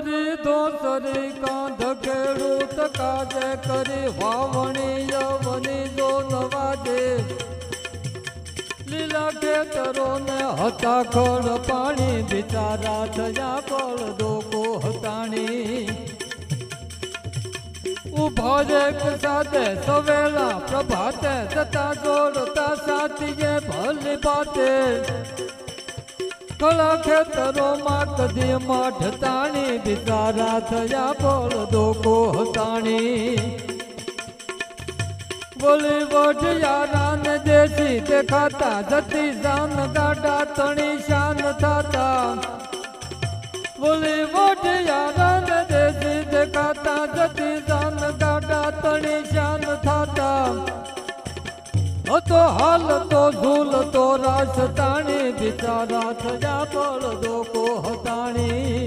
કરી ધોસરી કાંધ ખેડૂત કાજે કરી વાવણી યવની જો નવાજે લીલા ખેતરો ને હતા ખડ પાણી બિચારા થયા બળ દોકો હતાણી ઊભા એક સાથે સવેલા પ્રભાતે જતા જોડતા સાથીએ ભલી બાતે કળા ખેતરોમાં કદી માઠ તાણી બિચારા થયા બળ દોકો હતાણી બોલી વઢિયારા ને દેશી દેખાતા, જતી જાન ગાડા તણી શાન થાતા. બોલી વઢિયારા ને દેશી દેખાતા, જતી હતો હાલ તો ઝૂલ તો રાસ તાણી, બિચારા થયા બળ દોકો હતાણી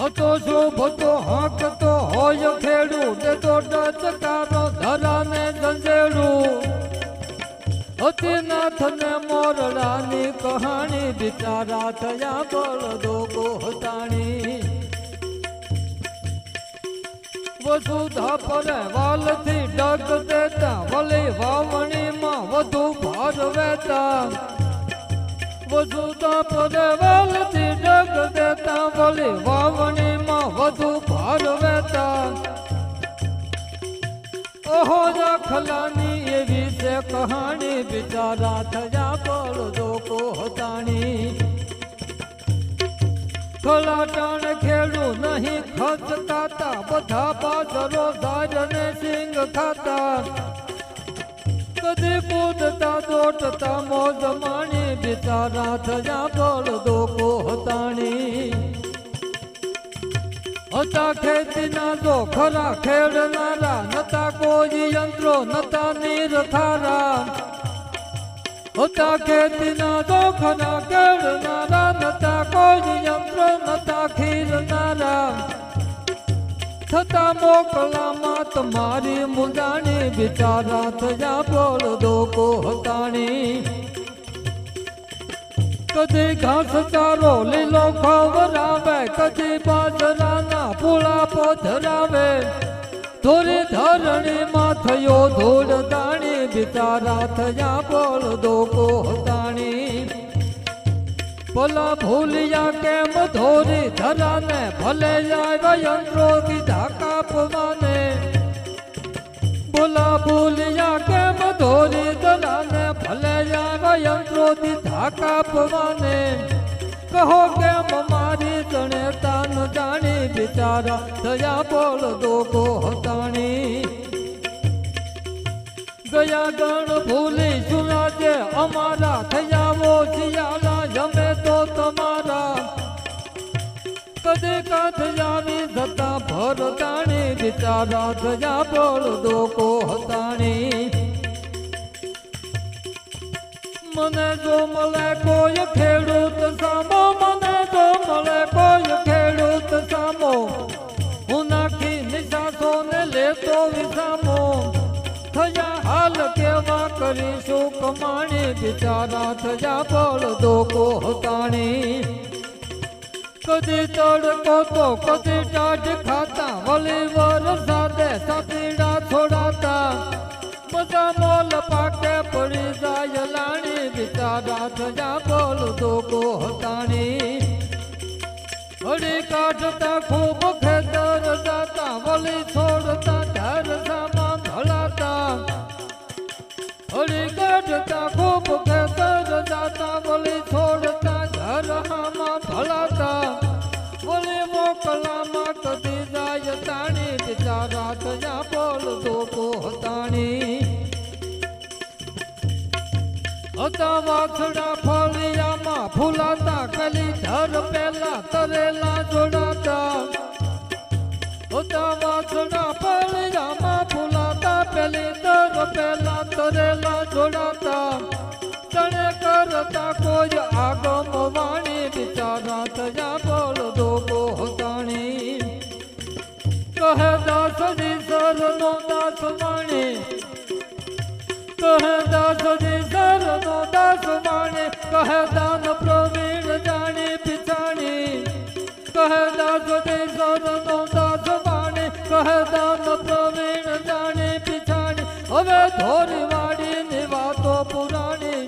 હતો શુભ તો હાંકતો હોય ખેડૂત, તો ડચકારો ધરાને જંજેડું હતી નાથ ને મોરડાની કહાણી, બિચારા થયા બળદો ગોહતાણી વસુધા પર વાલથી ડગ દેતા, વળી વાવણીમાં વધુ ભાર વેતા. વસુધા પર વાલથી ડગ દેતા, વળી વાવણીમાં વધુ ભાર વેતા. ઓહો રાખલાની એવી છે કહાણી, બિચારા થયા બળદો કોહતાણી ખલાટાણ ખેડું નહીં ખચતા તા, બધા દોટતા મોજ માણી બિચારા થયા બોલ દોકો હતાણી. હતા ખેતીના દો ખરા ખેડનારા નતા કોઈ યંત્રો, નતા નીર થારા. હતા ખેતીના દો ખરા ખેડનારા નતા કોઈ યંત્રો, નતા ખીરનારા થતા મોકલામાં તમારી મુંદાણી બિચારા થયા બળદો કોહતાણી કદી ઘાસ ચારો લીલો ખવરાવે કદી બાજરાના પૂળા પોધરાવે. ધોરી ધરણી માં થયો ધૂળ દાણી બિચારા થયા બોલ દો કોહતાણી ભલા ભૂલિયા કેમ ધોરી ધરાને? ભલે આવ્યા યંત્રો કીધા કાપવાને બોલા ભૂલિયા કેમ ધોરી ધરાને? ભલે આવ્યા યંત્રો ધાકા પવાને કહો કેમ મારી જણે તાન જાણી? બિચારા દયા બોલ દો હતાણી. ગયા ગણ ભૂલી સુનાજે અમારા થયાવો શિયાળા કદે કાથ જાવી જતા ભર તાણી બિચારા થયા બોલ દો હતાણી મને જો મળે કોઈ ખેડૂત સામો, મને જો મળે કોઈ ખેડૂત સામો. હું નાખી નિશાસો ને લેતો વિસામો. થયા હાલ કેવા કરીશું કમાણી બિચારા થયા બળ દો કોહતાણી કદી તડકો તો કદી ટાઢ ખાતા, વળી વરસાદે સતીડા છોડાતા. બધા મોલ પાકે પડી જાય લાણી, બિચારા થયા બોલ દો કોહતાણી હળી કાઢતા ખૂબ ખેતર જાતા, વળી છોડતા ઘર સામાન ધડાતા હળી કાઢતા મોકલામાં કદી જાય તાણી રાત જા બોલ દો કોહતાણી હતા વાછડા ફળિયામાં ફૂલાતા કલી ધર પેલા તરેલા જોડાતા. વાછડા ફળિયામાં સરનો દાસ વાણી કહે દાન પ્રવીણ જાણી પિછાણી સુધીશ્વરનો દાસ વાણે કહેતા ન પ્રવીણ જાણે પીછાણી હવે ધોરવાડી ની વાતો પુરાણી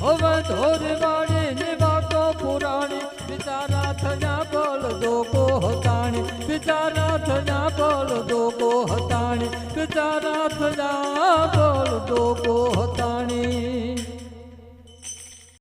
હવે ધોરવાડી ની વાતો પુરાણી બિચારા થયા બોલ દોકો હતાણી બિચારા થયા